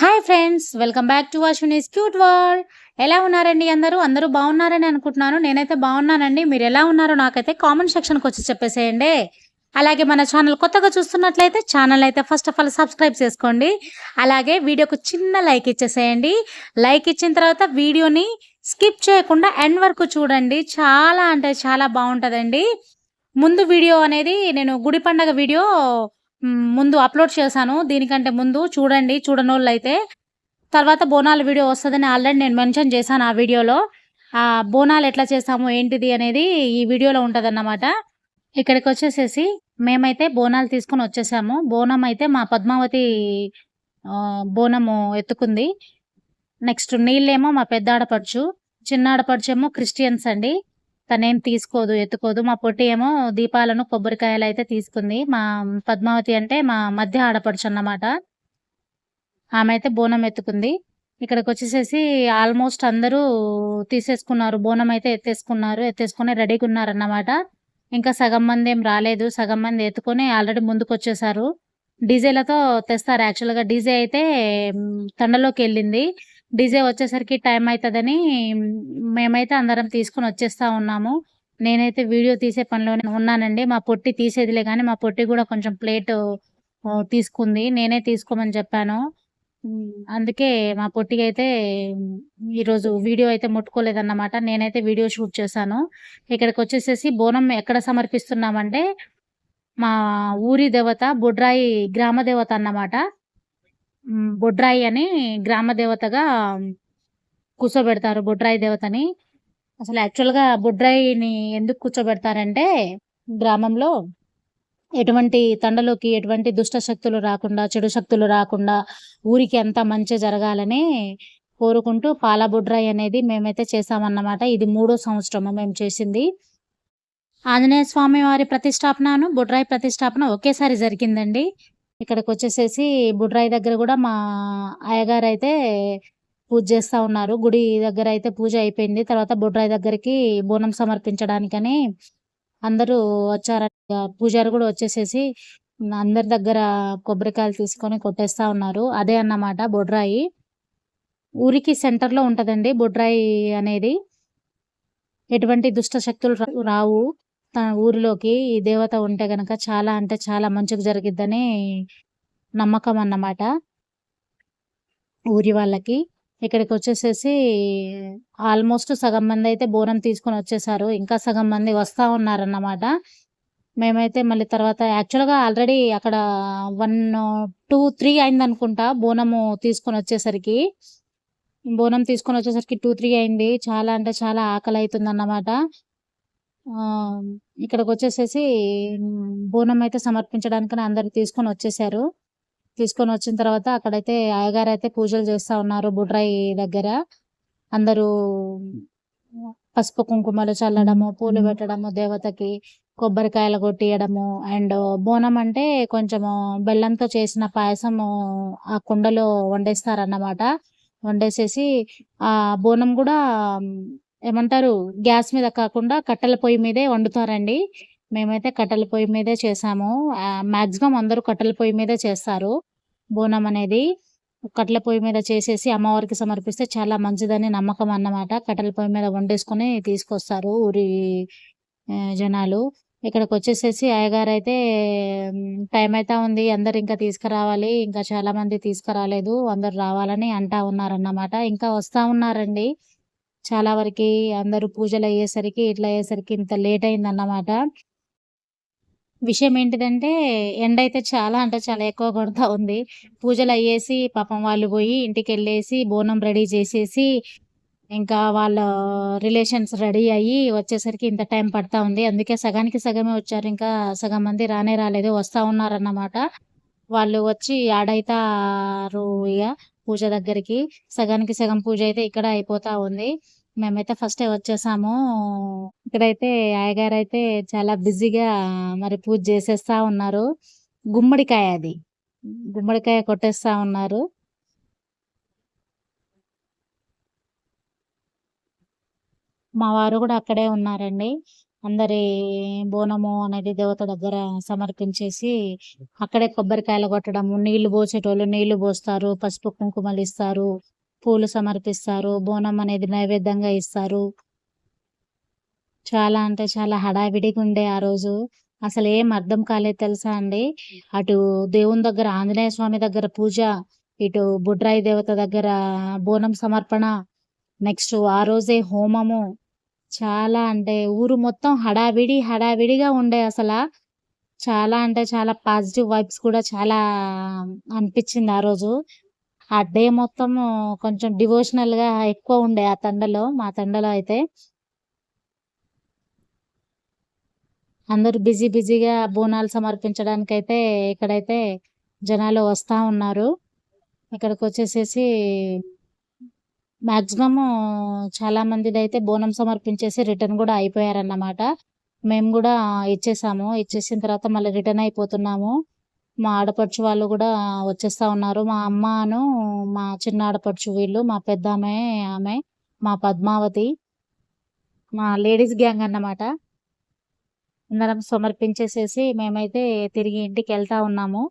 Hi friends welcome back to Ashwini's cute world ఎలా ఉన్నారండి అందరూ? అందరూ బాగున్నారని అనుకుంటున్నాను. నేనైతే బాగున్నానండి. మీరు ఎలా ఉన్నారో నాకైతే కామెంట్ సెక్షన్కి వచ్చి చెప్పేసేయండి. అలాగే మన ఛానల్ కొత్తగా చూస్తున్నట్లయితే ఛానల్ అయితే ఫస్ట్ ఆఫ్ ఆల్ సబ్స్క్రైబ్ చేసుకోండి. అలాగే వీడియోకు చిన్న లైక్ ఇచ్చేసేయండి. లైక్ ఇచ్చిన తర్వాత వీడియోని స్కిప్ చేయకుండా ఎండ్ వరకు చూడండి. చాలా అంటే చాలా బాగుంటుందండి. ముందు వీడియో అనేది నేను గుడి పండగ వీడియో ముందు అప్లోడ్ చేశాను. దీనికంటే ముందు చూడండి చూడనోళ్ళు అయితే తర్వాత బోనాల వీడియో వస్తుందని ఆల్రెడీ నేను మెన్షన్ చేశాను ఆ వీడియోలో. ఆ బోనాలు ఎట్లా చేస్తాము ఏంటిది అనేది ఈ వీడియోలో ఉంటుందన్నమాట. ఇక్కడికి వచ్చేసేసి మేమైతే బోనాలు తీసుకొని వచ్చేసాము. బోనం అయితే మా పద్మావతి బోనము ఎత్తుకుంది. నెక్స్ట్ నీళ్ళేమో మా పెద్ద ఆడపడుచు చిన్న ఆడపడుచేమో క్రిస్టియన్స్ అండి. తనేం తీసుకోదు ఎత్తుకోదు. మా పొట్టి ఏమో దీపాలను కొబ్బరికాయలు అయితే తీసుకుంది. మా పద్మావతి అంటే మా మధ్య ఆడపడుచు అన్నమాట. ఆమె అయితే బోనం ఎత్తుకుంది. ఇక్కడికి వచ్చేసేసి ఆల్మోస్ట్ అందరూ తీసేసుకున్నారు. బోనం అయితే ఎత్తేసుకున్నారు. ఎత్తేసుకొని రెడీగా ఉన్నారన్నమాట ఇంకా సగం మంది ఏం రాలేదు. సగం మంది ఎత్తుకొని ఆల్రెడీ ముందుకు వచ్చేసారు డీజేలతో తెస్తారు. యాక్చువల్గా డీజే అయితే తండలోకి వెళ్ళింది డీజే వచ్చేసరికి టైం అవుతుందని మేమైతే అందరం తీసుకొని వచ్చేస్తా ఉన్నాము. నేనైతే వీడియో తీసే పనిలోనే ఉన్నానండి. మా పొట్టి తీసేదిలే కానీ మా పొట్టి కూడా కొంచెం ప్లేట్ తీసుకుంది. నేనే తీసుకోమని చెప్పాను. అందుకే మా పొట్టికి అయితే ఈరోజు వీడియో అయితే ముట్టుకోలేదన్నమాట. నేనైతే వీడియో షూట్ చేశాను. ఇక్కడికి వచ్చేసేసి బోనం ఎక్కడ సమర్పిస్తున్నామంటే మా ఊరి దేవత బొడ్రాయి గ్రామ దేవత అన్నమాట. బొడ్రాయి అని గ్రామ దేవతగా కూర్చోబెడతారు బొడ్రాయి దేవతని. అసలు యాక్చువల్గా బొడ్రాయిని ఎందుకు కూర్చోబెడతారంటే గ్రామంలో ఎటువంటి తండలోకి ఎటువంటి దుష్ట శక్తులు రాకుండా చెడు శక్తులు రాకుండా ఊరికి అంతా మంచి జరగాలని కోరుకుంటూ పాల బొడ్రాయి అనేది మేమైతే చేసామన్నమాట ఇది మూడో సంవత్సరము మేము చేసింది. ఆంజనేయ స్వామి వారి ప్రతిష్టాపనను బొడ్రాయి ప్రతిష్టాపన ఒకేసారి జరిగిందండి. ఇక్కడికి వచ్చేసేసి బుడ్రాయి దగ్గర కూడా మా అయ్యగారు అయితే పూజ చేస్తా ఉన్నారు. గుడి దగ్గర అయితే పూజ అయిపోయింది. తర్వాత బుడ్రాయి దగ్గరికి బోనం సమర్పించడానికని అందరూ వచ్చారు పూజారి కూడా వచ్చేసేసి అందరి దగ్గర కొబ్బరికాయలు తీసుకొని కొట్టేస్తా ఉన్నారు. అదే అన్నమాట బొడ్రాయి. ఊరికి సెంటర్లో ఉంటదండి బొడ్రాయి అనేది. ఎటువంటి దుష్ట శక్తులు రా- రావు. ఊరిలోకి ఈ దేవత ఉంటే గనక చాలా అంటే చాలా మంచిగా జరిగిద్దని నమ్మకం అన్నమాట ఊరి వాళ్ళకి. ఇక్కడికి వచ్చేసేసి ఆల్మోస్ట్ సగం మంది అయితే బోనం తీసుకొని వచ్చేసారు. ఇంకా సగం మంది వస్తా ఉన్నారన్నమాట. మేమైతే మళ్ళీ తర్వాత యాక్చువల్గా ఆల్రెడీ అక్కడ వన్ టూ త్రీ అయింది అనుకుంటా బోనము తీసుకొని వచ్చేసరికి. బోనం తీసుకొని వచ్చేసరికి టూ త్రీ అయింది. చాలా అంటే చాలా ఆకలి అవుతుంది అన్నమాట ఇక్కడికి వచ్చేసేసి బోనం అయితే సమర్పించడానికని అందరు తీసుకొని వచ్చేసారు. తీసుకొని వచ్చిన తర్వాత అక్కడైతే అయ్యగారు అయితే పూజలు చేస్తా ఉన్నారు బుడ్రాయి దగ్గర. అందరూ పసుపు కుంకుమలు చల్లడము పూలు పెట్టడము దేవతకి కొబ్బరికాయలు కొట్టియడము అండ్ బోనం అంటే కొంచెము బెల్లంతో చేసిన పాయసము ఆ కుండలో వండేస్తారన్నమాట. వండేసేసి ఆ బోనం కూడా ఏమంటారు గ్యాస్ మీద కాకుండా కట్టెల పొయ్యి మీదే వండుతారండి. మేమైతే కట్టెల పొయ్యి మీదే చేసాము. మాక్సిమం అందరూ కట్టెల పొయ్యి మీదే చేస్తారు. బోనం అనేది కట్టెల పొయ్యి మీద చేసేసి అమ్మవారికి సమర్పిస్తే చాలా మంచిదని నమ్మకం అన్నమాట. కట్టెల పొయ్యి మీద వండేసుకొని తీసుకొస్తారు ఊరి జనాలు. ఇక్కడికి వచ్చేసేసి అయ్యగారు అయితే టైం అయితే ఉంది. అందరు ఇంకా తీసుకురావాలి. ఇంకా చాలా మంది తీసుకురాలేదు. అందరు రావాలని అంటా ఉన్నారన్నమాట. ఇంకా వస్తా ఉన్నారండి. చాలా వరకు అందరూ పూజలు అయ్యేసరికి ఇట్లా అయ్యేసరికి ఇంత లేట్ అయిందన్నమాట. విషయం ఏంటిదంటే ఎండ అయితే చాలా అంటే చాలా ఎక్కువ కొడతా ఉంది. పూజలు అయ్యేసి పాపం వాళ్ళు పోయి ఇంటికి వెళ్ళేసి బోనం రెడీ చేసేసి ఇంకా వాళ్ళ రిలేషన్స్ రెడీ అయ్యి వచ్చేసరికి ఇంత టైం పడతా ఉంది. అందుకే సగానికి సగమే వచ్చారు. ఇంకా సగం మంది రానే రాలేదు. వస్తూ ఉన్నారన్నమాట. వాళ్ళు వచ్చి ఆడైతారు ఇక పూజ దగ్గరికి. సగానికి సగం పూజ అయితే ఇక్కడ అయిపోతా ఉంది. మేమైతే ఫస్ట్ వచ్చేసాము. ఇక్కడైతే అయ్యగారు అయితే చాలా బిజీగా మరి పూజ చేసేస్తా ఉన్నారు. గుమ్మడికాయ అది. గుమ్మడికాయ కొట్టేస్తా ఉన్నారు. మా వారు కూడా అక్కడే ఉన్నారండి. అందరి బోనము అనేది దేవత దగ్గర సమర్పించేసి అక్కడే కొబ్బరికాయలు కొట్టడము నీళ్ళు పోసేటోళ్ళు నీళ్ళు పోస్తారు పసుపు కుంకుమలు ఇస్తారు పూలు సమర్పిస్తారు బోనం అనేది నైవేద్యంగా ఇస్తారు. చాలా అంటే చాలా హడావిడిగా ఉండే ఆ రోజు. అసలు ఏం అర్థం కాలేదు తెలుసా అండి? అటు దేవుని దగ్గర ఆంజనేయ స్వామి దగ్గర పూజ ఇటు బుడ్రాయి దేవత దగ్గర బోనం సమర్పణ నెక్స్ట్ ఆ రోజే హోమము చాలా అంటే ఊరు మొత్తం హడావిడి హడావిడిగా ఉండే అసలు. చాలా అంటే చాలా పాజిటివ్ వైబ్స్ కూడా చాలా అనిపించింది ఆ రోజు. ఆ డే మొత్తం కొంచెం డివోషనల్గా ఎక్కువ ఉండే ఆ తండలో మా తండలో అయితే. అందరూ బిజీ బిజీగా బోనాలు సమర్పించడానికి అయితే ఇక్కడైతే జనాలు వస్తూ ఉన్నారు. ఇక్కడికి వచ్చేసేసి మ్యాక్సిమమ్ చాలా మందిది అయితే బోనం సమర్పించేసి రిటర్న్ కూడా అయిపోయారన్నమాట. మేము కూడా ఇచ్చేసాము. ఇచ్చేసిన తర్వాత మళ్ళీ రిటర్న్ అయిపోతున్నాము. మా ఆడపడుచు వాళ్ళు కూడా వచ్చేస్తా ఉన్నారు. మా అమ్మను మా చిన్న ఆడపడుచు వీళ్ళు మా పెద్ద ఆమె ఆమె మా పద్మావతి మా లేడీస్ గ్యాంగ్ అన్నమాట. అందరం సమర్పించేసేసి మేమైతే తిరిగి ఇంటికి వెళ్తా ఉన్నాము.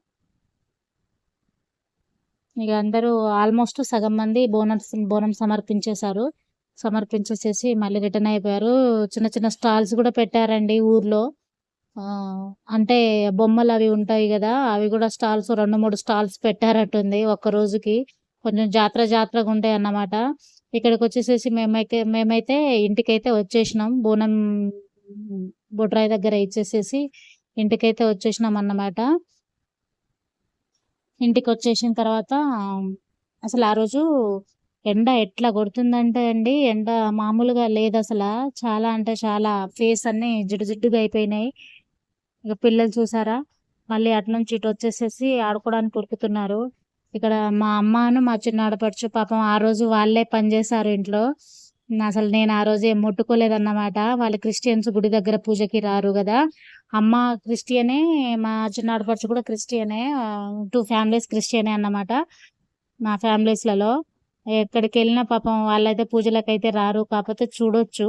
ఇక అందరూ ఆల్మోస్ట్ సగం మంది బోనం బోనం సమర్పించేశారు. సమర్పించేసేసి మళ్ళీ రిటర్న్ అయిపోయారు. చిన్న చిన్న స్టాల్స్ కూడా పెట్టారండి ఊర్లో. అంటే బొమ్మలు అవి ఉంటాయి కదా అవి కూడా స్టాల్స్ రెండు మూడు స్టాల్స్ పెట్టారట్టుంది ఒక్క రోజుకి. కొంచెం జాతర జాతరగా ఉంటాయి అన్నమాట. ఇక్కడికి వచ్చేసేసి మేమైతే మేమైతే ఇంటికైతే వచ్చేసినాం. బోనం బొడ్రాయి దగ్గర ఇచ్చేసేసి ఇంటికైతే వచ్చేసినాం అన్నమాట. ఇంటికి వచ్చేసిన తర్వాత అసలు ఆ రోజు ఎండ ఎట్లా కొడుతుందంటే అండి ఎండ మామూలుగా లేదు అసలు. చాలా అంటే చాలా ఫేస్ అన్ని జిడ్డు జిడ్డుగా అయిపోయినాయి. ఇక పిల్లలు చూసారా? మళ్ళీ అటు నుంచి ఇటు వచ్చేసేసి ఆడుకోవడానికి ఉరుకుతున్నారు. ఇక్కడ మా అమ్మను మా చిన్న ఆడపడుచు పాపం ఆ రోజు వాళ్ళే పనిచేశారు ఇంట్లో. అసలు నేను ఆ రోజు ఏం ముట్టుకోలేదన్నమాట. వాళ్ళు క్రిస్టియన్స్ గుడి దగ్గర పూజకి రారు కదా. అమ్మ క్రిస్టియనే మా చిన్న ఆడపడుచు కూడా క్రిస్టియనే టూ ఫ్యామిలీస్ క్రిస్టియనే అన్నమాట. మా ఫ్యామిలీస్లలో ఎక్కడికి వెళ్ళినా పాపం వాళ్ళైతే పూజలకైతే రారు. కాకపోతే చూడొచ్చు.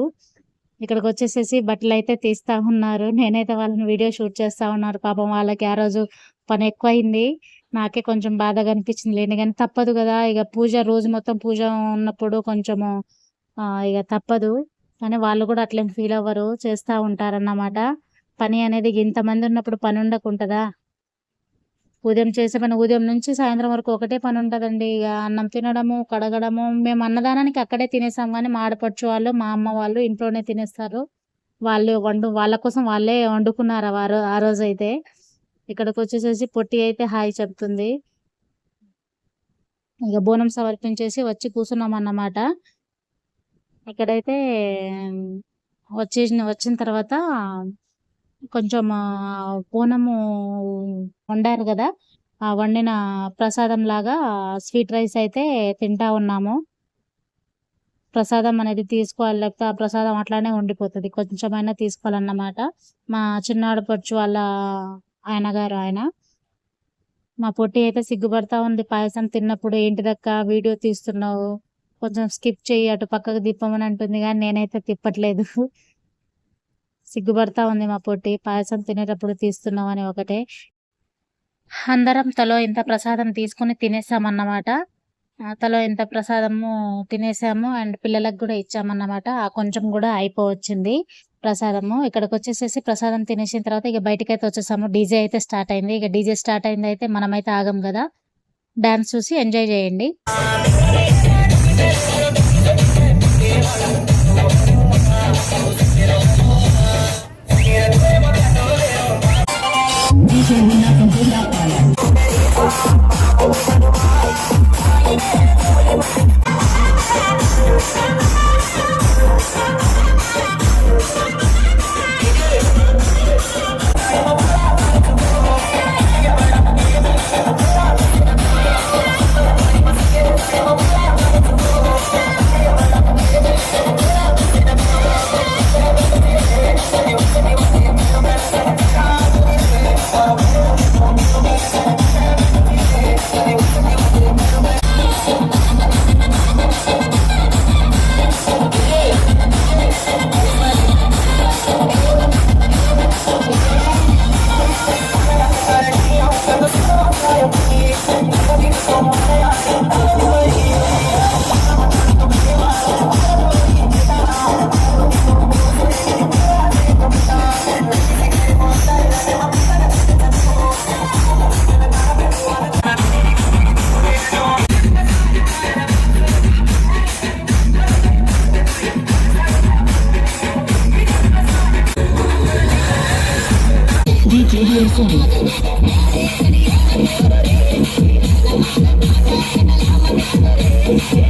ఇక్కడికి వచ్చేసేసి బట్టలు అయితే తీస్తా ఉన్నారు. నేనైతే వాళ్ళని వీడియో షూట్ చేస్తా ఉన్నారు. పాపం వాళ్ళకి ఆ రోజు పని ఎక్కువైంది. నాకే కొంచెం బాధగా అనిపించింది. లేని కానీ తప్పదు కదా. ఇక పూజ రోజు మొత్తం పూజ ఉన్నప్పుడు కొంచెము ఇక తప్పదు. కానీ వాళ్ళు కూడా అట్లేం ఫీల్ అవ్వరు. చేస్తూ ఉంటారన్నమాట. పని అనేది ఇంతమంది ఉన్నప్పుడు పని ఉండకుంటుందా? ఉదయం చేసే పని ఉదయం నుంచి సాయంత్రం వరకు ఒకటే పని ఉంటుందండి ఇక అన్నం తినడము కడగడము. మేము అన్నదానానికి అక్కడే తినేసాం కానీ మా ఆడపడుచు వాళ్ళు మా అమ్మ వాళ్ళు ఇంట్లోనే తినేస్తారు. వాళ్ళు వండు వాళ్ళ కోసం వాళ్ళే వండుకున్నారు ఆ ఆ రోజు అయితే ఇక్కడికి వచ్చేసేసి పొట్టి అయితే హాయ్ చెప్తుంది. ఇక బోనం సమర్పించేసి వచ్చి కూర్చున్నాం అన్నమాట ఇక్కడైతే వచ్చేసిన వచ్చిన తర్వాత కొంచెం పూనము వండారు కదా ఆ వండిన ప్రసాదం లాగా స్వీట్ రైస్ అయితే తింటా ఉన్నాము. ప్రసాదం అనేది తీసుకోవాలి లేకపోతే ఆ ప్రసాదం అట్లానే ఉండిపోతుంది. కొంచెమైనా తీసుకోవాలన్నమాట. మా చిన్నాడు పొచ్చు వాళ్ళ ఆయన గారు ఆయన. మా పొట్టి అయితే సిగ్గుపడతా ఉంది. పాయసం తిన్నప్పుడు ఏంటిదక్క వీడియో తీస్తున్నావు? కొంచెం స్కిప్ చేయి అటు పక్కకు తిప్పమని అంటుంది కానీ నేనైతే తిప్పట్లేదు. సిగ్గుపడతా ఉంది మా పొట్టి. పాయసం తినేటప్పుడు తీస్తున్నాం అని ఒకటే. అందరం తలో ఇంత ప్రసాదం తీసుకుని తినేసామన్నమాట. తలో ఇంత ప్రసాదము తినేసాము. అండ్ పిల్లలకు కూడా ఇచ్చామన్నమాట. ఆ కొంచెం కూడా అయిపోవచ్చింది ప్రసాదము. ఇక్కడికి వచ్చేసేసి ప్రసాదం తినేసిన తర్వాత ఇక బయటకి అయితే వచ్చేసాము. డీజే అయితే స్టార్ట్ అయింది. ఇక డీజే స్టార్ట్ అయింది అయితే మనమైతే ఆగం కదా. డాన్స్ చూసి ఎంజాయ్ చేయండి. Nothing without fire. DJ Sonic. Thank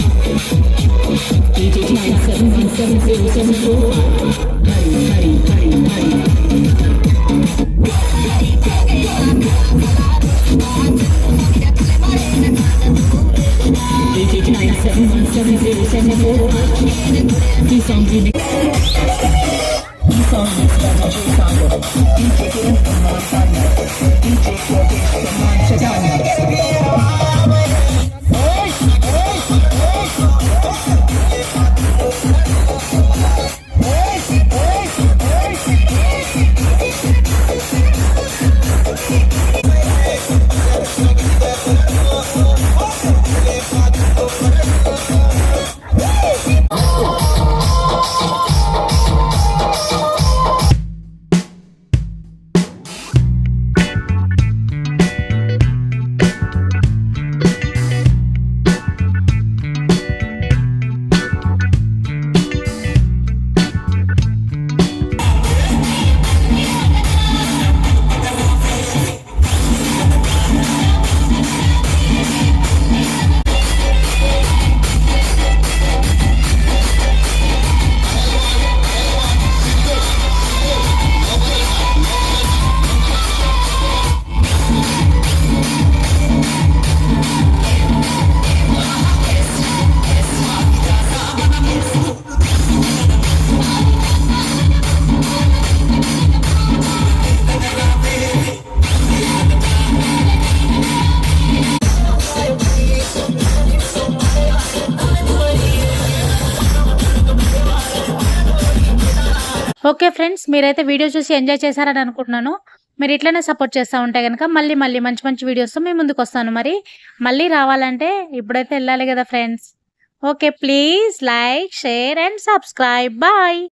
you. Okay friends మీరైతే వీడియో చూసి ఎంజాయ్ చేశారని అనుకుంటున్నాను. మీరు ఇట్లనే సపోర్ట్ చేస్తూ ఉంటే కనుక మళ్ళీ మళ్ళీ మంచి మంచి వీడియోస్తో మీ ముందుకు వస్తాను మరి. మళ్ళీ రావాలంటే ఇప్పుడైతే వెళ్ళాలి కదా friends. Okay please like share and subscribe. Bye.